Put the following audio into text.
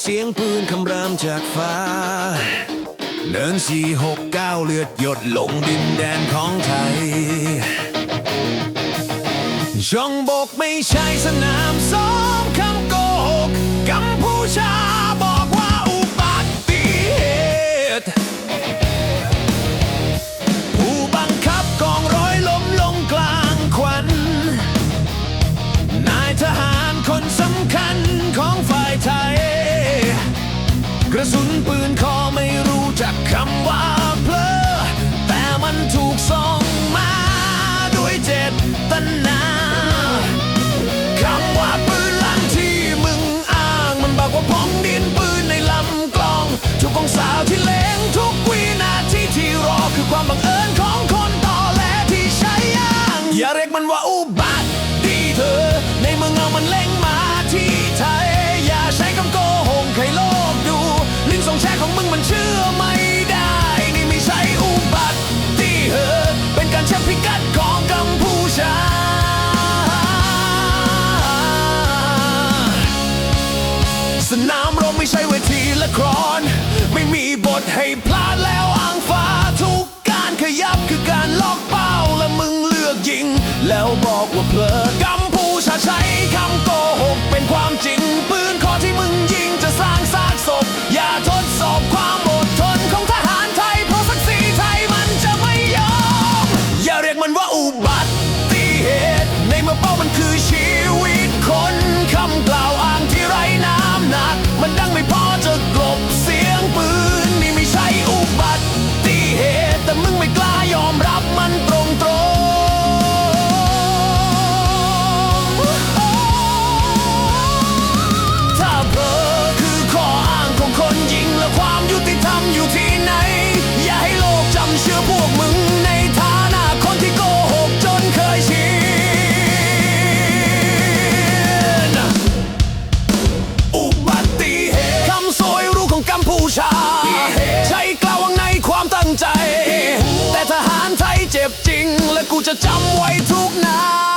เสียงปืนคำรามจากฟ้า เดินสี่หกเก้าเลือดหยดลงดินแดนของไทย ช่องบกไม่ใช่สนามซ้อมคำโกหกกัมพูชา ระสุนปืนคอไม่รู้จักคำว่าเพลอแต่มันถูกส่งมาด้วยเจตนาคำว่าปืนลั่นที่มึงอ้าง มันบอกว่าผมดินปืนในลำกลองทุกองศาที่เล็งทุกวินาทีที่รอคือความบังเอิญของคนต่อและที่ใช้ย่าง อย่าเรียกมันว่าอุบัติ ดให้พลาดแล้วอ้างฟ้าทุกการขยับคือการล็อกเป้าและมึงเลือกยิง แล้วบอกว่าเพลอกัมพูชาใช้ จ็บจริง และกูจะจำไว้ทุกนา